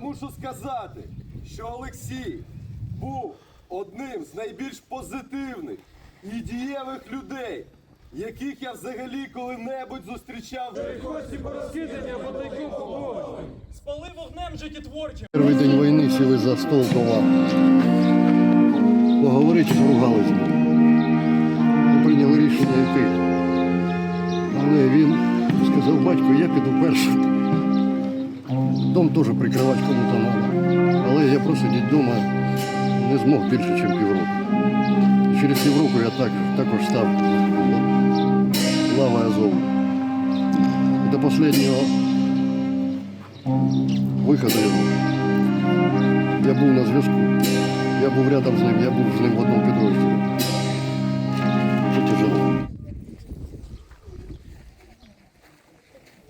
мушу сказати, що Олексій був одним з найбільш позитивних і дієвих людей, яких я взагалі коли-небудь зустрічав. Спали вогнем життєтворчим. Перший день війни сіли за стол кова. Поговорити поругались. з. Ми прийняли рішення йти. Але він сказав, батько, я піду перший. Дом теж прикривати кому-то треба. Але я просто сидіти вдома не змог більше, ніж півроку. Через півроку я так, також став лава Азову. І до останнього виходу його. Я був на зв'язку. Я був рядом з ним, я був з ним в одному підрозділі.